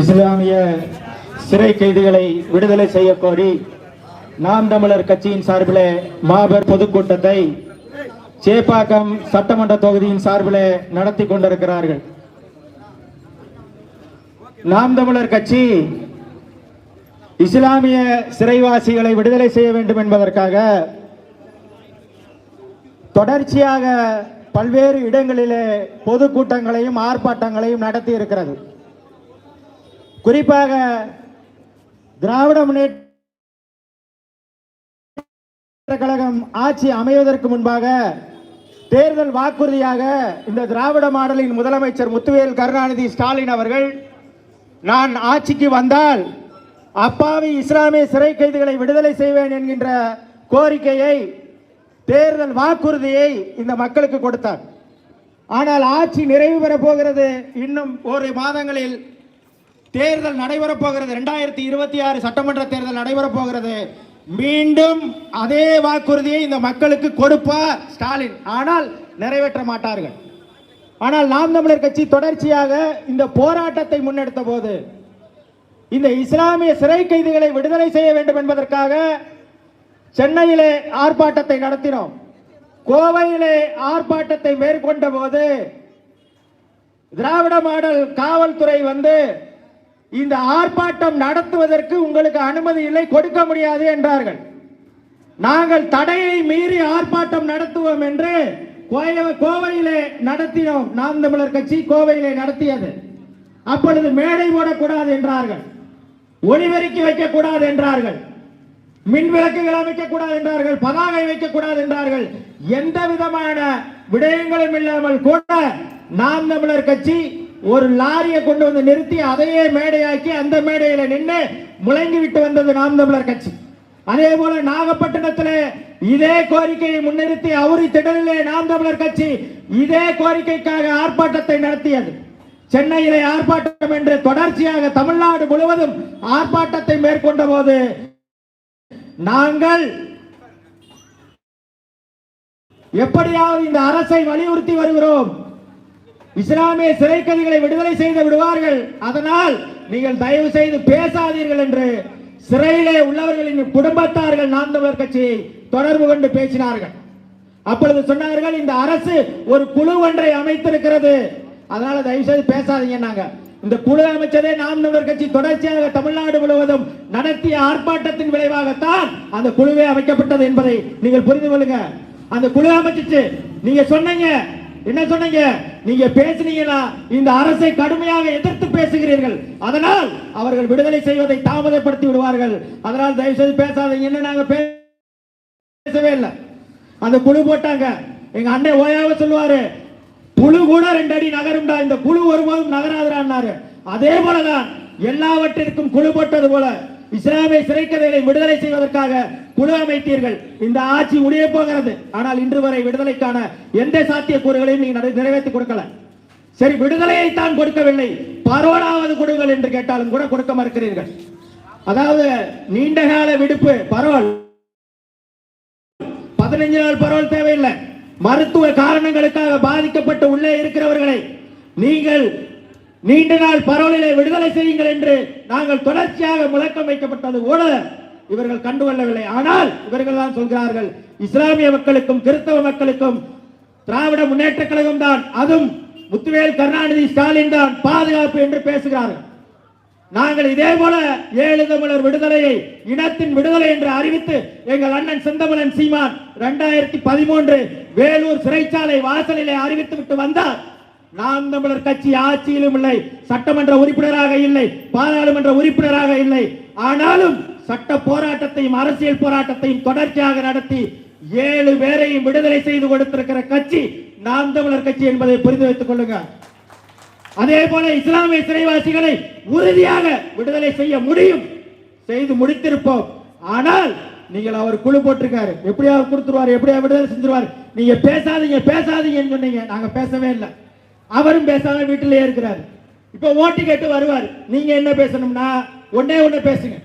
இஸ்லாமிய சிறை கைதிகளை விடுதலை செய்ய கோரி நாம் தமிழர் கட்சியின் சார்பில் மாபெரும் பொதுக்கூட்டத்தை சேப்பாக்கம் சட்டமன்ற தொகுதியின் சார்பில் நடத்தி கொண்டிருக்கிறார்கள். நாம் தமிழர் கட்சி இஸ்லாமிய சிறைவாசிகளை விடுதலை செய்ய வேண்டும் என்பதற்காக தொடர்ச்சியாக பல்வேறு இடங்களிலே பொதுக்கூட்டங்களையும் ஆர்ப்பாட்டங்களையும் நடத்தி இருக்கிறது குறிப்பாக திராவிட முன்னேற்ற கழகம் ஆட்சி அமைவதற்கு முன்பாக தேர்தல் வாக்குறுதியாக இந்த திராவிட மாடலின் முதலமைச்சர் முத்துவேல் கருணாநிதி ஸ்டாலின் அவர்கள் நான் ஆட்சிக்கு வந்தால் அப்பாவி இஸ்லாமிய சிறை கைதிகளை விடுதலை செய்வேன் என்கின்ற கோரிக்கையை தேர்தல் வாக்குறுதியை இந்த மக்களுக்கு கொடுத்தார். ஆனால் ஆட்சி நிறைவு பெறப் போகிறது இன்னும் ஒரு மாதங்களில் தேர்தல் நடைபெறப் போகிறது ரெண்டாயிரத்தி இருபத்தி ஆறு சட்டமன்ற தேர்தல் நடைபெறப் போகிறது மீண்டும் அதே வாக்குறுதியை இந்த மக்களுக்கு கொடுப்பார் ஸ்டாலின். ஆனால் நிறைவேற்ற மாட்டார்கள். ஆனால் நாம் தமிழர் கட்சி தொடர்ச்சியாக இந்த போராட்டத்தை முன்னெடுத்த போது இந்த இஸ்லாமிய சிறை கைதிகளை விடுதலை செய்ய வேண்டும் என்பதற்காக சென்னையிலே ஆர்ப்பாட்டத்தை நடத்தினோம். கோவையிலே ஆர்ப்பாட்டத்தை மேற்கொண்ட போது திராவிட மாடல் காவல்துறை வந்து இந்த ஆர்ப்பாட்டம் நடத்துவதற்கு உங்களுக்கு அனுமதி இல்லை கொடுக்க முடியாது என்றார்கள். நாங்கள் தடையை மீறி ஆர்ப்பாட்டம் நடத்துவோம் என்று கோவையிலே நடத்தினோம். நாம் தமிழர் கட்சி கோவையிலே நடத்தியது. அப்பொழுது மேடை போடக்கூடாது என்றார்கள். ஒளிபெருக்கி வைக்கக்கூடாது என்றார்கள். மின் விளக்குகள் அமைக்கக்கூடாது என்றார்கள். பதாகை வைக்கக்கூடாது என்றார்கள். எந்த விதமான விடயங்களும் இல்லாமல் கூட நாம் தமிழர் கட்சி ஒரு லாரியை கொண்டு வந்து நிறுத்தி அதையே மேடையாக்கி அந்த மேடையில நின்று முழங்கி விட்டு வந்தது நாம் தமிழர் கட்சி. அதே போல நாகப்பட்டினத்தில் இதே கோரிக்கையை முன்னிறுத்தி அவுரி திடலிலே நாம் தமிழர் கட்சி இதே கோரிக்கைக்காக ஆர்ப்பாட்டத்தை நடத்தியது. சென்னையிலே ஆர்ப்பாட்டம் என்று தொடர்ச்சியாக தமிழ்நாடு முழுவதும் ஆர்ப்பாட்டத்தை மேற்கொண்ட போது நாங்கள் எப்படியாவது இந்த அரசை வலியுறுத்தி வருகிறோம். இஸ்லாமிய சிறை கைதிகளை விடுதலை செய்து விடுவார்கள். அதனால் நீங்கள் தயவு செய்து பேசாதீர்கள் என்று சிறையிலே உள்ளவர்களின் குடும்பத்தார்கள் நாம் தமிழர் கட்சியை தொடர்பு கொண்டு பேசினார்கள். அப்பொழுது சொன்னார்கள் இந்த அரசு ஒரு குழு ஒன்றை அமைத்திருக்கிறது. அதனால தயவு செய்து பேசாதீங்கன்னாங்க இந்த குழு அமைச்சதே நாம் தமிழர் கட்சி தொடர்ச்சியாக தமிழ்நாடு முழுவதும் நடத்திய ஆர்ப்பாட்டத்தின் விளைவாகத்தான் அந்த குழுவே அமைக்கப்பட்டது என்பதை நீங்கள் புரிந்து கொள்ளுங்க. அந்த குழு அமைச்சிச்சு. நீங்க சொன்னீங்க என்ன சொன்னீங்க? நீங்க பேசுனீங்கன்னா இந்த அரசை கடுமையாக எதிர்த்து பேசுகிறீர்கள். அதனால் அவர்கள் விடுதலை செய்வதை தாமதப்படுத்தி விடுவார்கள். அதனால் தயவு செய்து பேசாதீங்க. என்ன நாங்க பேசவே இல்லை. அந்த குழு போட்டாங்க. எங்க அண்ணன் ஓயாவ சொல்லுவாரு புழு கூட ரெண்டு அடி நகரும்டா. இந்த குழு ஒருபோதும் நகராதுடான்னாரு. அதே போலதான் எல்லாவற்றிற்கும் குழு போட்டது போல இஸ்லாமிய சிறைக்கதைகளை விடுதலை செய்வதற்காக குழு அமைத்தீர்கள் இந்த ஆட்சி முடிய போகிறது. ஆனால் இன்று வரை விடுதலைக்கான எந்த சாத்திய கூறுகளையும் நீங்க நிறைவேற்றி கொடுக்கல. சரி விடுதலையை தான் கொடுக்கவில்லை. பரோலாவது கொடுங்கள் என்று கேட்டாலும் கூட கொடுக்க மறுக்கிறீர்கள். அதாவது நீண்ட கால விடுப்பு பரோல். பதினஞ்சு நாள் பரோல் தேவையில்லை. மருத்துவ காரணங்களுக்காக பாதிக்கப்பட்டு உள்ளே இருக்கிறவர்களை நீங்கள் நீண்ட நாள் பரோலிலே விடுதலை செய்யுங்கள் என்று நாங்கள் தொடர்ச்சியாக முழக்கம் வைக்கப்பட்டது கூட இவர்கள் கண்டுகொள்ளவில்லை. ஆனால் இவர்கள் தான் சொல்கிறார்கள் இஸ்லாமிய மக்களுக்கும் கிறிஸ்தவ மக்களுக்கும் திராவிட முன்னேற்ற கழகம் தான் அதுவும் முத்துவேல் கருணாநிதி ஸ்டாலின் தான் பாதுகாப்பு என்று பேசுகிறார்கள். நாங்கள் இதே போல ஏழு தமிழர் விடுதலையை இனத்தின் விடுதலை என்று அறிவித்து எங்கள் அண்ணன் செந்தமலன் சீமான் இரண்டாயிரத்தி பதிமூன்று வேலூர் சிறைச்சாலை வாசலிலே அறிவித்து விட்டு வந்தார். நாம் தமிழர் கட்சி ஆட்சியிலும் இல்லை சட்டமன்ற உறுப்பினராக இல்லை பாராளுமன்ற உறுப்பினராக இல்லை. ஆனாலும் சட்ட போராட்டத்தையும் அரசியல் போராட்டத்தையும் தொடர்ச்சியாக நடத்தி ஏழு பேரையும் விடுதலை செய்து கொடுத்திருக்கிற கட்சி நாம் தமிழர் கட்சி என்பதை புரிந்து வைத்துக் கொள்ளுங்க. அதே போல இஸ்லாமிய சிறைவாசிகளை உறுதியாக விடுதலை செய்ய முடியும். செய்து முடித்திருப்போம். ஆனால் நீங்கள் அவர் குழு போட்டிருக்காரு. எப்படியாவது கொடுத்துருவாரு? எப்படியா விடுதலை செஞ்சிருவார்? நீங்க பேசாதீங்க பேசாதீங்கன்னு சொன்னீங்க. நாங்க பேசவே இல்லை. அவரும் பேசாம வீட்டிலேயே இருக்கிறார். இப்ப ஓட்டு கேட்டு வருவார். நீங்க என்ன பேசணும்னா ஒன்னே ஒன்னு பேசுங்க.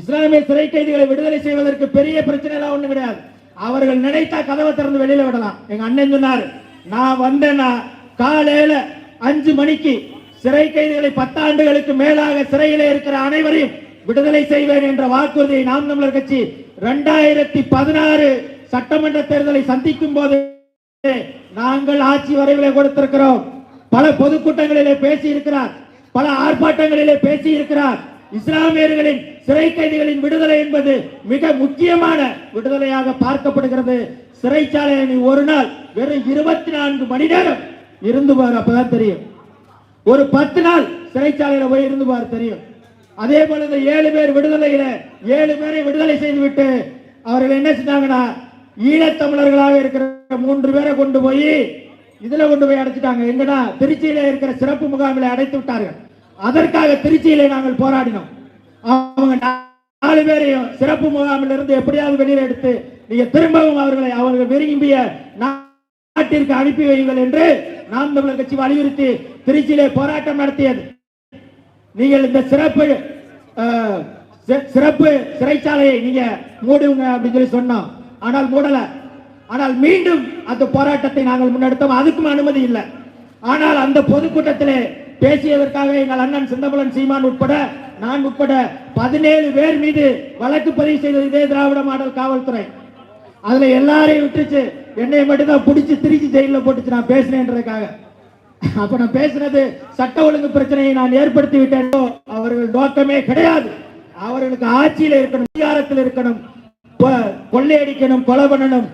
இஸ்லாமிய சிறை கைதிகளை விடுதலை செய்வதற்கு பெரிய பிரச்சனை எல்லாம் ஒண்ணு கிடையாது. அவர்கள் நினைத்தா கதவை திறந்து வெளியில விடலாம். எங்க அண்ணன் சொன்னார் நான் வந்தேன்னா காலையில அஞ்சு மணிக்கு சிறை கைதிகளை பத்தாண்டுகளுக்கு மேலாக சிறையில இருக்கிற அனைவரையும் விடுதலை செய்வேன் என்ற வாக்குறுதியை நாம் தமிழர் கட்சி இரண்டாயிரத்தி பதினாறு சட்டமன்ற தேர்தலை சந்திக்கும் போது நாங்கள் ஆட்சி வரைவிலே கொடுத்திருக்கிறோம். பல பொதுக்கூட்டங்களிலே பேசி இருக்கிறார் பல ஆர்ப்பாட்டங்களிலே பேசி இருக்கிறார் இஸ்லாமியர்களின் சிறை கைதிகளின் விடுதலை என்பது மிக முக்கியமான விடுதலையாக பார்க்கப்படுகிறது. சிறைச்சாலையில் ஒரு நாள் வெறும் இருபத்தி நான்கு மணி நேரம் இருந்து பாரு அப்பதான் தெரியும். ஒரு பத்து நாள் சிறைச்சாலையில போய் இருந்து பாரு தெரியும். அதே போல இந்த ஏழு பேர் விடுதலையில ஏழு பேரை விடுதலை செய்துவிட்டு அவர்கள் என்ன செஞ்சாங்கன்னா ஈழத்தமிழர்களாக இருக்கிற மூன்று பேரை கொண்டு போய் இதுல கொண்டு போய் அடைச்சிட்டாங்க. எங்கன்னா திருச்சியில இருக்கிற சிறப்பு முகாமில் அடைத்து விட்டார்கள். அதற்காக திருச்சியிலே நாங்கள் போராடினோம். அவங்க நாலு பேரையும் சிறப்பு முகாமில் இருந்து எப்படியாவது வெளியில எடுத்து நீங்க திரும்பவும் அவர்களை அவர்கள் விரும்பிய நாட்டிற்கு அனுப்பி வையுங்கள் என்று நாம் தமிழர் கட்சி வலியுறுத்தி திருச்சியிலே போராட்டம் நடத்தியது. நீங்கள் இந்த சிறப்பு சிறப்பு சிறைச்சாலையை நீங்க மூடுங்க அப்படின்னு சொல்லி சொன்னோம். ஆனால் மூடல. ஆனால் மீண்டும் அந்த போராட்டத்தை நாங்கள் முன்னெடுத்தோம். அதுக்கும் அனுமதி இல்லை. ஆனால் அந்த பொதுக்கூட்டத்திலே பேசியதற்காக எங்கள் அண்ணன் சிந்தமலன் சீமான் உட்பட நான் உட்பட பதினேழு பேர் மீது வழக்கு பதிவு செய்தது இதே திராவிட மாடல் காவல்துறை. அதுல எல்லாரையும் விட்டுச்சு என்னை மட்டும்தான் பிடிச்சி திருச்சி ஜெயில போட்டுச்சு. நான் பேசினேன்றதுக்காக. அப்ப நான் பேசுனது சட்ட ஒழுங்கு பிரச்சனையை நான் ஏற்படுத்தி விட்டேனோ. அவர்கள் நோக்கமே கிடையாது. அவர்களுக்கு ஆட்சியில் இருக்கணும் அதிகாரத்தில் இருக்கணும். கொ- கொள்ளையடிக்கணும் கொலை பண்ணணும்.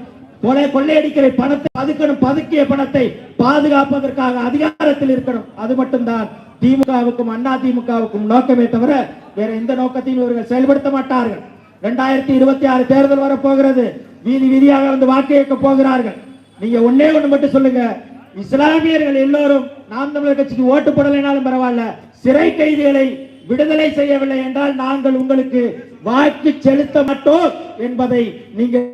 கொலை கொள்ளையடிக்கிற பணத்தை பதுக்கணும் பதுக்கிய பணத்தை பாதுகாப்பதற்காக அதிகாரத்தில் இருக்கணும். அது மட்டும்தான். திமுகவுக்கும் அண்ணா திமுகவுக்கும் நோக்கமே தவிர வேற எந்த நோக்கத்தையும் இவர்கள் செயல்படுத்த மாட்டார்கள். இரண்டாயிரத்தி இருபத்தி ஆறு தேர்தல் வரப்போகிறது. வீதி வீதியாக வந்து வாக்கு கேட்க போகிறார்கள். நீங்க ஒன்னே ஒண்ணு மட்டும் சொல்லுங்க. இஸ்லாமியர்கள் எல்லோரும் நாம் தமிழர் கட்சிக்கு ஓட்டு போடலைனாலும் பரவாயில்ல. சிறை கைதிகளை விடுதலை செய்யவில்லை என்றால் நாங்கள் உங்களுக்கு வாக்கு செலுத்த மாட்டோம் என்பதை நீங்கள்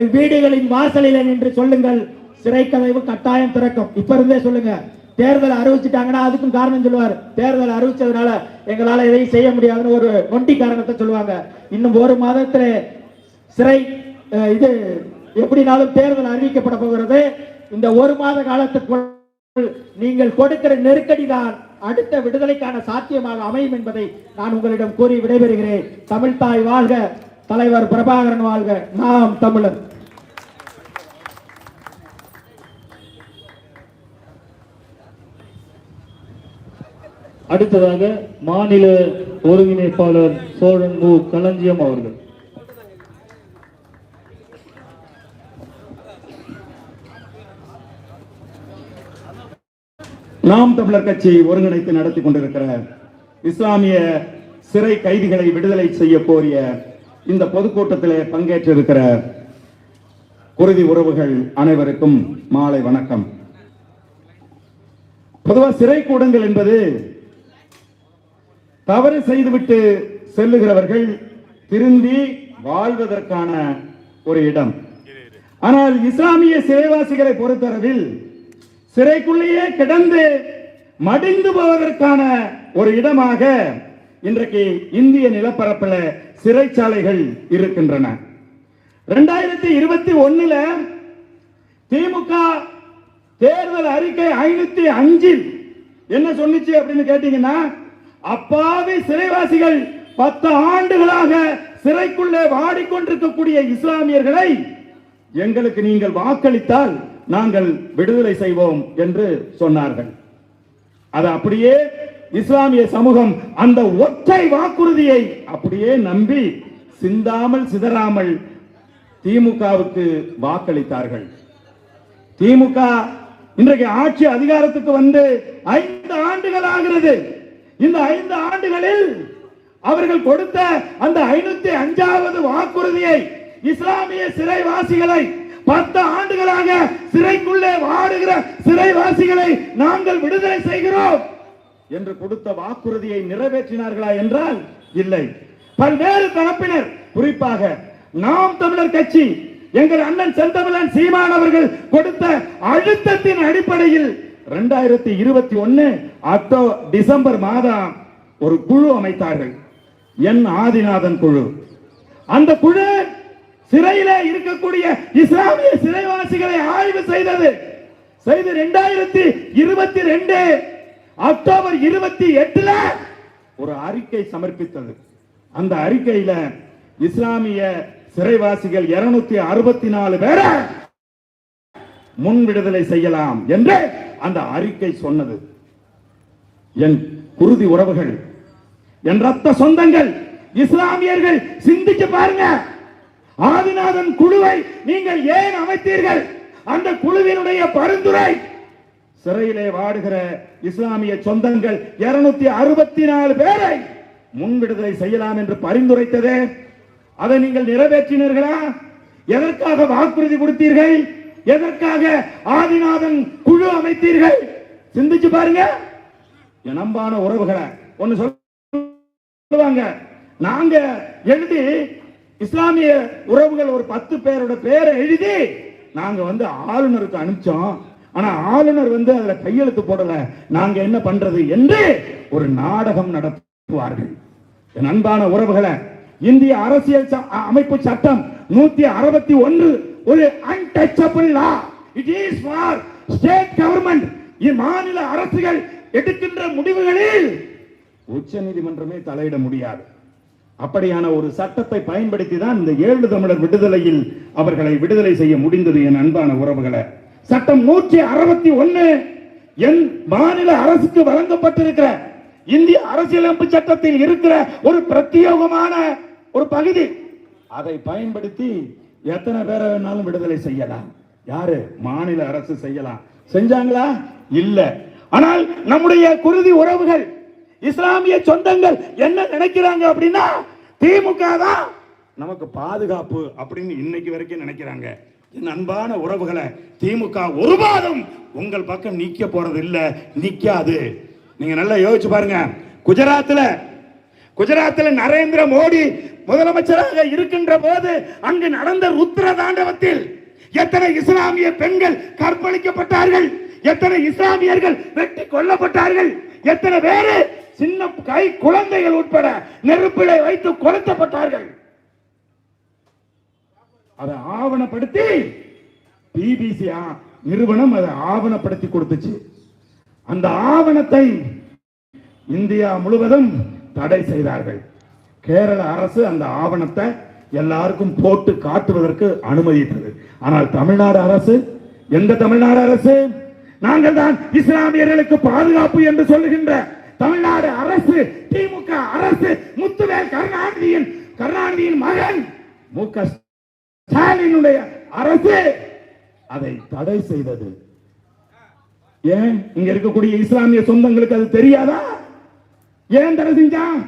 வீடுகளின் வாசலில் நின்று சொல்லுங்கள். சிறை கதவு கட்டாயம் திறக்கும். இப்ப இருந்தே சொல்லுங்க. தேர்தல் அறிவிச்சிட்டாங்கன்னா அதுக்கும் காரணம் சொல்லுவார். தேர்தல் அறிவிச்சதுனால எங்களால எதையும் செய்ய முடியாதுன்னு ஒரு நொண்டி காரணத்தை சொல்லுவாங்க. இன்னும் ஒரு மாதத்துல சிறை இது எப்படினாலும் தேர்தல் அறிவிக்கப்பட போகிறது. இந்த ஒரு மாத காலத்துக்குள் நீங்கள் கொடுக்கிற நெருக்கடி தான் அடுத்த விடுதலைக்கான சாத்தியமாக அமையும் என்பதை நான் உங்களிடம் கூறி விடைபெறுகிறேன். தமிழ் தாய் வாழ்க தலைவர் பிரபாகரன் வாழ்க. நாம் தமிழர். அடுத்ததாக மாநில ஒருங்கிணைப்பாளர் சோழன் மு களஞ்சியம் அவர்கள். நாம் தமிழர் கட்சி ஒருங்கிணைத்து நடத்தி கொண்டிருக்கிற இஸ்லாமிய சிறை கைதிகளை விடுதலை செய்ய கோரிய இந்த பொதுக்கூட்டத்திலே பங்கேற்றிருக்கிற குருதி உறவுகள் அனைவருக்கும் மாலை வணக்கம். பொதுவா சிறை கூடங்கள் என்பது தவறு செய்துவிட்டு செல்லுகிறவர்கள் திருந்தி வாழ்வதற்கான ஒரு இடம். ஆனால் இஸ்லாமிய சிறைவாசிகளை பொறுத்தளவில் சிறைக்குள்ளேயே கிடந்து மடிந்து போவதற்கான ஒரு இடமாக இன்றைக்கு இந்திய நிலப்பரப்பில் சிறைச்சாலைகள் இருக்கின்றன. ரெண்டாயிரத்தி இருபத்தி ஒன்னுல திமுக தேர்தல் அறிக்கை ஐநூத்தி அஞ்சில் என்ன சொன்னிச்சு அப்படின்னு கேட்டீங்கன்னா அப்பாவி சிறைவாசிகள் பத்து ஆண்டுகளாக சிறைக்குள்ளே வாடிக்கொண்டிருக்கக்கூடிய இஸ்லாமியர்களை எங்களுக்கு நீங்கள் வாக்களித்தால் நாங்கள் விடுதலை செய்வோம் என்று சொன்னார்கள். அது அப்படியே இஸ்லாமிய சமூகம் அந்த ஒற்றை வாக்குறுதியை அப்படியே நம்பி சிந்தாமல் சிதறாமல் திமுகவுக்கு வாக்களித்தார்கள். திமுக இன்றைக்கு ஆட்சி அதிகாரத்துக்கு வந்து ஐந்து ஆண்டுகள் ஆகிறது. இந்த ஐந்து ஆண்டுகளில் அவர்கள் கொடுத்த அந்த ஐநூத்தி அஞ்சாவது வாக்குறுதியை இஸ்லாமிய சிறைவாசிகளை பத்து ஆண்டுகளாக சிறைக்குள்ளே வாடுகிற சிறைவாசிகளை நாங்கள் விடுதலை செய்கிறோம் என்று கொடுத்த வாக்குறுதியை நிறைவேற்றினார்களா என்றால் இல்லை. பல்வேறு தரப்பினர் குறிப்பாக நாம் தமிழர் கட்சி எங்கள் அண்ணன் செந்தமிழன் சீமான் அவர்கள் கொடுத்த அழுத்தத்தின் அடிப்படையில் ரெண்டாயிரத்தி இருபத்தி ஒன்னு அக்டோ டிசம்பர் மாதம் ஒரு குழு அமைத்தார்கள். என் ஆதிநாதன் குழு. அந்த குழு சிறையில இருக்கக்கூடிய இஸ்லாமிய சிறைவாசிகளை ஆய்வு செய்தது. செய்து ரெண்டாயிரத்தி இருபத்தி ரெண்டு அக்டோபர் இருபத்தி எட்டுல ஒரு அறிக்கை சமர்ப்பித்தது. அந்த அறிக்கையில இஸ்லாமிய சிறைவாசிகள் இருநூத்தி அறுபத்தி நாலு பேரை முன் விடுதலை செய்யலாம் என்று அந்த அறிக்கை சொன்னது. என் குருதி உறவுகள் என் ரத்த சொந்தங்கள் இஸ்லாமியர்கள் சிந்திச்சு பாருங்க. ஆதிநாதன் குழுவை நீங்கள் ஏன் அமைத்தீர்கள்? அந்த குழுவினுடைய பரிந்துரை. சிறையிலே வாடுகிற இஸ்லாமிய சொந்தங்கள் இருநூத்தி அறுபத்தி நாலு பேரை முன் விடுதலை செய்யலாம் என்று பரிந்துரைத்ததே. அதை நீங்கள் நிறைவேற்றினீர்களா? எதற்காக வாக்குறுதி கொடுத்தீர்கள்? எதற்காக ஆதிநாதன் குழு அமைத்தீர்கள்? சிந்திச்சு பாருங்க. நம்பான உறவுகளை ஒன்னு சொல்லுவாங்க. நாங்க எழுதி இஸ்லாமிய உறவுகள் ஒரு பத்து பேரோட பேரை எழுதி நாங்க வந்து ஆளுநருக்கு அனுப்பிச்சோம். ஆனா ஆளுநர் வந்து அதுல கையெழுத்து போடல. நாங்க என்ன பண்றது என்று ஒரு நாடகம் நடத்துவார்கள். அன்பான உறவுகளை இந்திய அரசியல் ச- அமைப்பு சட்டம் நூத்தி அறுபத்தி ஒன்று ஒரு untouchable law it is for state government மாநில அரசுகள் எடுக்கின்ற முடிவுகளில் உச்ச நீதிமன்றமே தலையிட முடியாது. அப்படியான ஒரு சட்டத்தை பயன்படுத்தி தான் இந்த ஏழு தமிழர் விடுதலையில் அவர்களை விடுதலை செய்ய முடிந்தது என் அன்பான உறவுகளை. சட்டம் நூற்றி அறுபத்தி ஒன்னு என் மாநில அரசுக்கு வழங்கப்பட்டிருக்கிற இந்திய அரசியலமைப்பு சட்டத்தில் இருக்கிற ஒரு பிரத்யேகமான ஒரு பகுதி. அதை பயன்படுத்தி எத்தனை பேரை வேணாலும் விடுதலை செய்யலாம். யாரு? மாநில அரசு செய்யலாம். செஞ்சாங்களா? இல்ல. ஆனால் நம்முடைய குருதி உறவுகள் இஸ்லாமிய சொந்தங்கள் என்ன நினைக்கிறாங்க அப்படின்னா திமுக தான் நமக்கு பாதுகாப்பு அப்படின்னு இன்னைக்கு வரைக்கும் நினைக்கிறாங்க. என் அன்பான உறவுகளை திமுக ஒரு மாதம் உங்கள் பக்கம் நிக்க போறது இல்ல நிக்காது. நீங்க நல்லா யோசிச்சு பாருங்க. குஜராத்ல குஜராத்தில் நரேந்திர மோடி முதலமைச்சராக இருக்கின்ற போது அங்கு நடந்த ருத்ர தாண்டவத்தில் எத்தனை இஸ்லாமிய பெண்கள் கற்பழிக்கப்பட்டார்கள் எத்தனை இஸ்லாமியர்கள் வெட்டி கொல்லப்பட்டார்கள் எத்தனை பேரு சின்ன கை குழந்தைகள் உட்பட நெருப்பிலை வைத்து கொளுத்தப்பட்டார்கள். அதை ஆவணப்படுத்தி பிபிசி நிறுவனம் அதை ஆவணப்படுத்தி கொடுத்துச்சு. அந்த ஆவணத்தை இந்தியா முழுவதும் தடை செய்தார்கள். கேரள அரசு அந்த ஆவணத்தை எல்லாருக்கும் போட்டு காட்டுவதற்கு அனுமதித்தது. ஆனால் தமிழ்நாடு அரசு எந்த தமிழ்நாடு அரசு? நாங்கள் தான் இஸ்லாமியர்களுக்கு பாதுகாப்பு என்று சொல்லுகின்ற தமிழ்நாடு அரசு திமுக அரசு முத்துவேல் கருணாநிதியின் கருணாநிதியின் மகன் மு. க. ஸ்டாலினுடைய அரசு அதை தடை செய்தது. ஏன்? இங்க இருக்கக்கூடிய இஸ்லாமிய சொந்தங்களுக்கு அது தெரியாதா? ஏன் தடை செஞ்சான்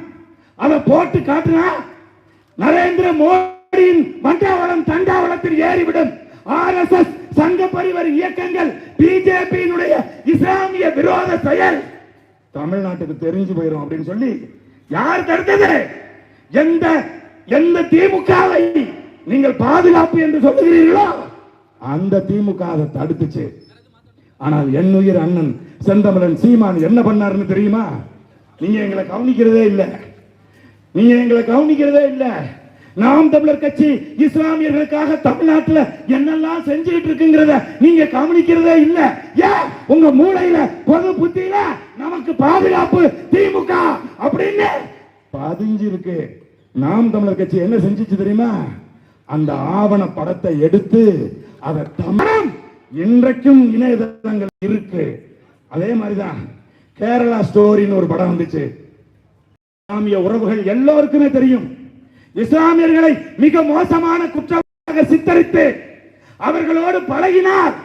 அதை போட்டு காட்டுனா நரேந்திர மோடியின் மண்டாவளம் தண்டாவளத்தில் ஏறிவிடும். ஆர்எஸ்எஸ் சங்க பரிவர் இயக்கங்கள் பிஜேபியினுடைய இஸ்லாமிய விரோத செயல். தமிழ்நாட்டுக்கு தெரிஞ்சு போயிடும் அப்படின்னு சொல்லி யார் தடுத்தது எந்த எந்த திமுகவை நீங்கள் பாதுகாப்பு என்று சொல்லுகிறீர்களோ அந்த திமுக அதை தடுத்துச்சு. ஆனால் என் உயிர் அண்ணன் செந்தமலன் சீமான் என்ன பண்ணாருன்னு தெரியுமா? நீங்க எங்களை கவனிக்கிறதே இல்லை. நீங்க எங்களை கவனிக்கிறதே இல்ல. நாம் தமிழர் கட்சி இஸ்லாமியர்களுக்காக தமிழ்நாட்டுல என்னெல்லாம் செஞ்சுக்கிட்டு இருக்குங்கிறத நீங்க கவனிக்கிறதே இல்ல. ஏன் உங்க மூளையில பொது புத்தியில நமக்கு பாதுகாப்பு திமுக அப்படின்னு பதிஞ்சு இருக்கு. நாம் தமிழர் கட்சி என்ன செஞ்சிச்சு தெரியுமா? அந்த ஆவண படத்தை எடுத்து அதை தமிழம் இன்றைக்கும் இணையதளங்கள் இருக்கு. அதே மாதிரிதான் கேரளா ஸ்டோரின்னு ஒரு படம் வந்துச்சு. இஸ்லாமிய உறவுகள் எல்லோருக்குமே தெரியும். இஸ்லாமியர்களை மிக மோசமான குற்றமாக சித்தரித்து அவர்களோடு பழகினார்.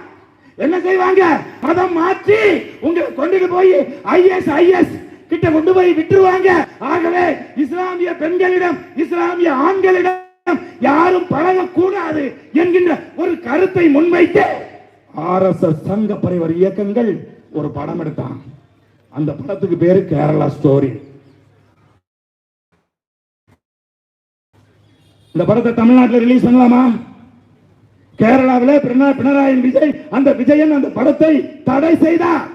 என்ன செய்வாங்க? மதம் மாற்றி உங்களை கொண்டுட்டு போய் ஐஎஸ் ஐஎஸ் கிட்ட கொண்டு போய் விட்டுருவாங்க. ஆகவே இஸ்லாமிய பெண்களிடம் இஸ்லாமிய ஆண்களிடம் யாரும் பழகக்கூடாது என்கின்ற ஒரு கருத்தை முன்வைத்து ஆர்எஸ்எஸ் சங்க பரிவர் இயக்கங்கள் ஒரு படம் எடுத்தான். அந்த படத்துக்கு பேரு கேரளா ஸ்டோரி. இந்த படத்தை தமிழ்நாட்டில் ரிலீஸ் பண்ணலாமா? கேரளாவில் பிரணா- பினராயி விஜய் அந்த விஜயன் அந்த படத்தை தடை செய்தார்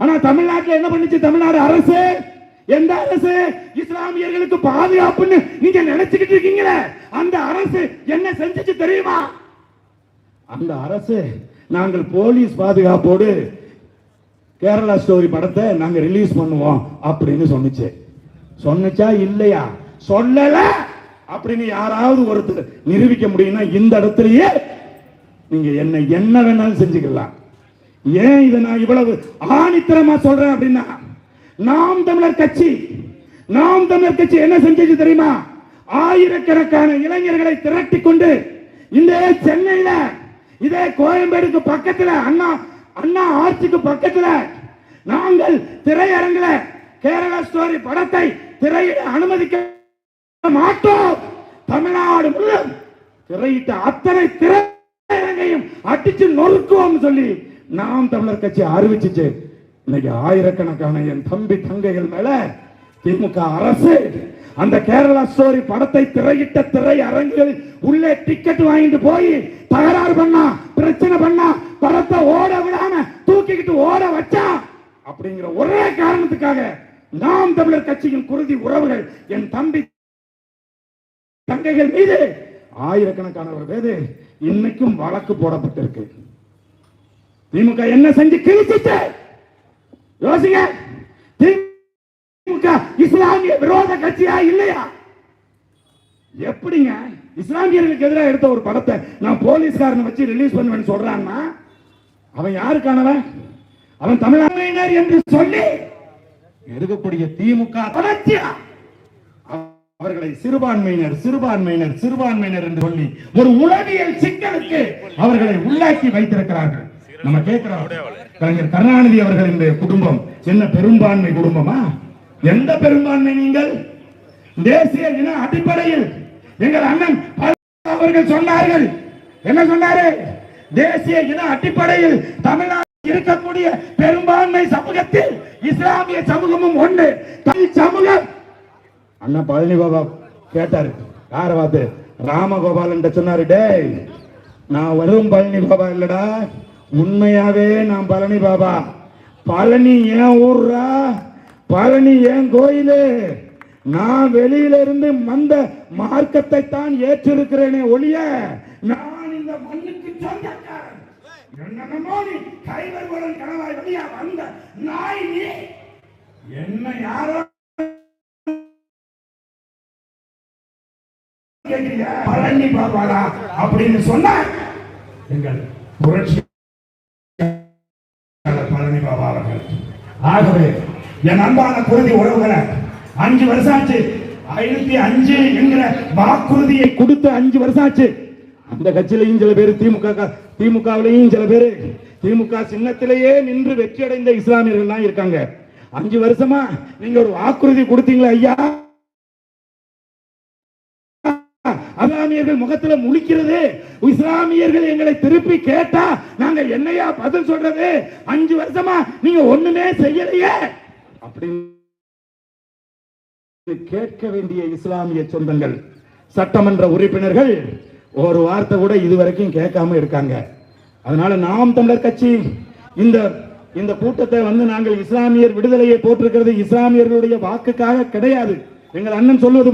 ஆனா தமிழ்நாட்டில் என்ன பண்ணுச்சு? தமிழ்நாடு அரசு எந்த அரசு? இஸ்லாமியர்களுக்கு பாதுகாப்புன்னு நீங்க நினைச்சுக்கிட்டு இருக்கீங்களே? அந்த அரசு என்ன செஞ்சுச்சு தெரியுமா? அந்த அரசு நாங்கள் போலீஸ் பாதுகாப்போடு கேரளா ஸ்டோரி படத்தை நாங்க ரிலீஸ் பண்ணுவோம் அப்படின்னு சொன்னுச்சு. சொன்னுச்சா இல்லையா? சொல்லல அப்படின்னு யாராவது ஒருத்தர் நிரூபிக்க முடியும்னா இந்த இடத்துலயே நீங்க என்ன என்ன வேணாலும் செஞ்சுக்கலாம். ஏன் இதை நான் இவ்வளவு ஆணித்தரமா சொல்றேன் அப்படின்னா நாம் தமிழர் கட்சி நாம் தமிழர் கட்சி என்ன செஞ்சது தெரியுமா? ஆயிரக்கணக்கான இளைஞர்களை திரட்டி கொண்டு இந்த சென்னையில இதே கோயம்பேடுக்கு பக்கத்துல அண்ணா அண்ணா ஆட்சிக்கு பக்கத்துல நாங்கள் திரையரங்குல கேரளா ஸ்டோரி படத்தை திரையிட அனுமதிக்க மாட்டோம். தமிழ்நாடு முழுவதும் திரையிட்ட அத்தனை திரையரங்கையும் அடிச்சு நொறுக்குவோம் சொல்லி நாம் தமிழர் கட்சி அறிவிச்சிச்சு. இன்னைக்கு ஆயிரக்கணக்கான என் தம்பி தங்கைகள் மேல திமுக அரசு அந்த கேரளா ஸ்டோரி படத்தை திரையிட்ட திரை அரங்குகள் உள்ளே டிக்கெட் வாங்கிட்டு போய் தகராறு பண்ணா பிரச்சனை பண்ணா படத்தை ஓட விடாம தூக்கிக்கிட்டு ஓட வச்சா அப்படிங்கிற ஒரே காரணத்துக்காக நாம் தமிழர் கட்சியின் குருதி உறவுகள் என் தம்பி தங்கைகள் மீது ஆயிரக்கணக்கானவர் மீது இன்னைக்கும் வழக்கு போடப்பட்டிருக்கு. திமுக என்ன செஞ்சு கிழிச்சிட்டு யோசிங்க. திமுக இஸ்லாமிய கட்சியா இல்லையா? எப்படிங்க? இஸ்லாமியர்களுக்கு எதிராக எடுத்த ஒரு படத்தை நான் போலீஸ்காரனை வச்சு ரிலீஸ் பண்ணுவேன்னு சொல்றான்னா அவன் யாருக்கானவன்? அவன் தமிழமையினர் என்று சொல்லி இருக்கக்கூடிய திமுக தொடர்ச்சியா அவர்களை சிறுபான்மையினர் சிறுபான்மையினர் சிறுபான்மையினர் என்று சொல்லி ஒரு உளவியல் சிக்கலுக்கு அவர்களை உள்ளாக்கி வைத்திருக்கிறார்கள். நம்ம கேட்கிறோம் கலைஞர் கருணாநிதி அவர்களின் குடும்பம் என்ன பெரும்பான்மை குடும்பமா? எந்த பெரும்பான்மை நீங்கள்? தேசிய இன அடிப்படையில் எங்கள் அண்ணன் அவர்கள் சொன்னார்கள். என்ன சொன்னாரு? தேசிய இன அடிப்படையில் தமிழ்நாடு இருக்கக்கூடிய பெரும்பான்மை சமூகத்தில் இஸ்லாமிய சமூகமும் ஒன்று. தமிழ் சமூகம். அண்ணா பழனி பாபா கேட்டாரு. யார பார்த்து? ராமகோபாலன் சொன்னாரு. டேய் நான் வரும் பழனி பாபா இல்லடா. உண்மையாவே நான் பழனி பாபா பழனி ஏன் ஊர்ரா பழனி ஏன் கோயிலு? நான் வெளியிலிருந்து மந்த மார்க்கத்தை தான் ஏற்றிருக்கிறேனே ஒழிய நான் இந்த மண்ணுக்கு சொந்தக்காரன். என்னென்னமோ நீ? கைவர்வலன் கனவாய் வெளியா வந்த நாய் நீ. என்ன யாரோ பழனி பாபாடா அப்படின்னு சொன்ன எங்கள் புரட்சி பழனி பாபா அவர்கள் ஆகவே என் அன்பான குருதி உறவுகளை அஞ்சு வருஷம் ஆச்சு ஐநூத்தி அஞ்சு என்கிற வாக்குறுதியை கொடுத்து அஞ்சு வருஷம் ஆச்சு அந்த கட்சியிலையும் சில பேர் திமுக திமுகவிலையும் சில பேர் திமுக சின்னத்திலேயே நின்று வெற்றி அடைந்த இஸ்லாமியர்கள் இருக்காங்க. அஞ்சு வருஷமா நீங்க ஒரு வாக்குறுதி கொடுத்தீங்களா ஐயா? இஸ்லாமியர்கள் முகத்துல முழிக்கிறது. இஸ்லாமியர்கள் எங்களை திருப்பி கேட்டா நாங்க என்னையா பதில் சொல்றது? அஞ்சு வருஷமா நீங்க ஒண்ணுமே செய்யலையே. அப்படின்னு கேட்க வேண்டிய இஸ்லாமிய சொந்தங்கள் சட்டமன்ற உறுப்பினர்கள் ஒரு வார்த்தை கூட இதுவரைக்கும் கேட்காம இருக்காங்க. அதனால நாம் தமிழர் கட்சி இந்த இந்த கூட்டத்தை வந்து நாங்கள் இஸ்லாமியர் விடுதலையை போட்டிருக்கிறது இஸ்லாமியர்களுடைய வாக்குக்காக கிடையாது. எங்கள் அண்ணன் சொல்வது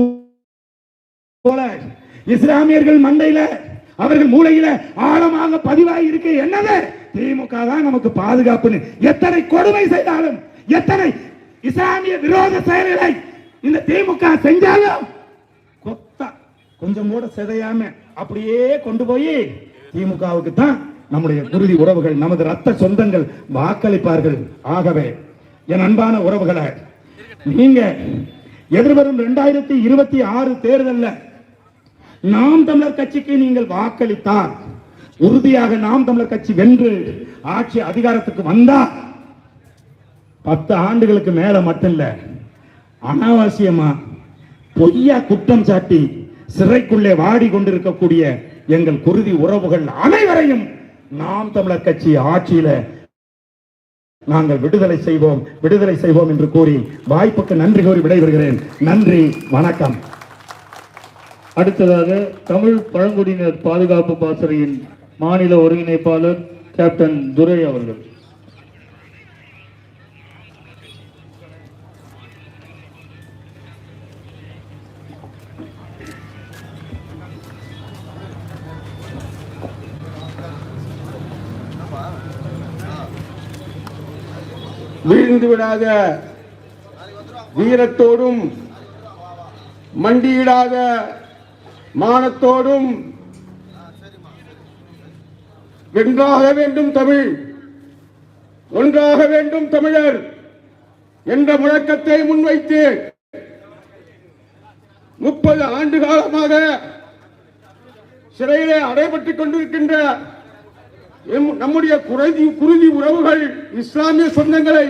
போல இஸ்லாமியர்கள் மண்டையில அவர்கள் மூளையில ஆழமாக பதிவாகி இருக்கு. என்னது? திமுக தான் நமக்கு பாதுகாப்புன்னு. எத்தனை கொடுமை செய்தாலும் எத்தனை இஸ்லாமிய விரோத செயல்களை இந்த திமுக செஞ்சாலும் கொத்தா கொஞ்சம் கூட சிதையாம அப்படியே கொண்டு போய் திமுகவுக்கு தான் நம்முடைய குருதி உறவுகள் நமது ரத்த சொந்தங்கள் வாக்களிப்பார்கள். ஆகவே என் அன்பான உறவுகளை நீங்க எதிர்வரும் இரண்டாயிரத்தி இருபத்தி ஆறு தேர்தல்ல நாம் தமிழர் கட்சிக்கு நீங்கள் வாக்களித்தால் உறுதியாக நாம் தமிழர் கட்சி வென்று ஆட்சி அதிகாரத்துக்கு வந்தா பத்து ஆண்டுகளுக்கு மேல மட்டும் இல்லை அனாவசியமா? பொய்யா குற்றம் சாட்டி சிறைக்குள்ளே வாடி கொண்டிருக்கக்கூடிய எங்கள் குருதி உறவுகள் அனைவரையும் நாம் தமிழர் கட்சி ஆட்சியில நாங்கள் விடுதலை செய்வோம் விடுதலை செய்வோம் என்று கூறி வாய்ப்புக்கு நன்றி கூறி விடைபெறுகிறேன். நன்றி வணக்கம். அடுத்ததாக தமிழ் பழங்குடியினர் பாதுகாப்பு பாசறையின் மாநில ஒருங்கிணைப்பாளர் கேப்டன் துரை அவர்கள். வீழ்ந்து விடாத வீரத்தோடும் மண்டியிடாத மானத்தோடும் வென்றாக வேண்டும் தமிழ் ஒன்றாக வேண்டும் தமிழர் என்ற முழக்கத்தை முன்வைத்து முப்பது ஆண்டு காலமாக சிறையிலே அடைபட்டுக் கொண்டிருக்கின்ற நம்முடைய குறைதி குருதி உறவுகள் இஸ்லாமிய சொந்தங்களை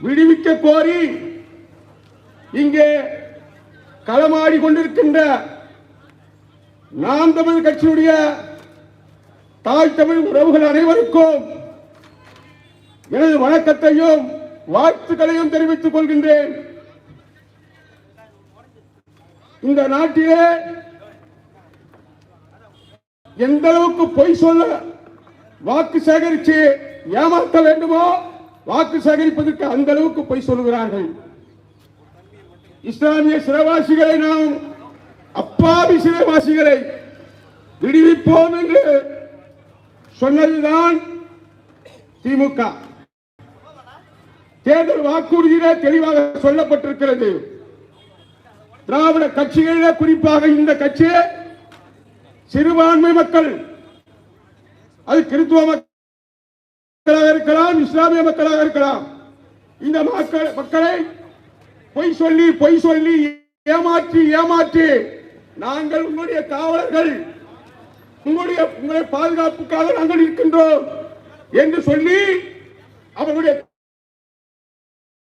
விடுவிக்க கோரி இங்கே களமாடி கொண்டிருக்கின்ற நாம் தமிழ் கட்சியுடைய தாய் தமிழ் உறவுகள் அனைவருக்கும் எனது வணக்கத்தையும் வாழ்த்துக்களையும் தெரிவித்துக் கொள்கின்றேன். இந்த நாட்டிலே எந்த அளவுக்கு பொய் சொல்ல வாக்கு சேகரித்து ஏமாற்ற வேண்டுமோ? வாக்கு சேகரிப்பதற்கு அந்த அளவுக்கு போய் சொல்லுகிறார்கள். இஸ்லாமிய சிறைவாசிகளை நாம் அப்பாவி சிறைவாசிகளை விடுவிப்போம் என்று சொன்னதுதான் திமுக. தேர்தல் வாக்குறுதியிலே தெளிவாக சொல்லப்பட்டிருக்கிறது. திராவிட கட்சிகளிலே குறிப்பாக இந்த கட்சி சிறுபான்மை மக்கள் அது கிறித்துவ மக்களாக இருக்கலாம் இஸ்லாமிய மக்களாக இருக்கலாம். இந்த மக்கள் மக்களை பொய் சொல்லி பொய் சொல்லி ஏமாற்றி ஏமாற்றி நாங்கள் உங்களுடைய காவலர்கள் உங்களுடைய உங்களுடைய பாதுகாப்புக்காக நாங்கள் இருக்கின்றோம் என்று சொல்லி அவர்களுடைய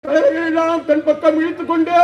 தலைவர்கள் எல்லாம் தன் பக்கம் இழுத்துக் கொண்டு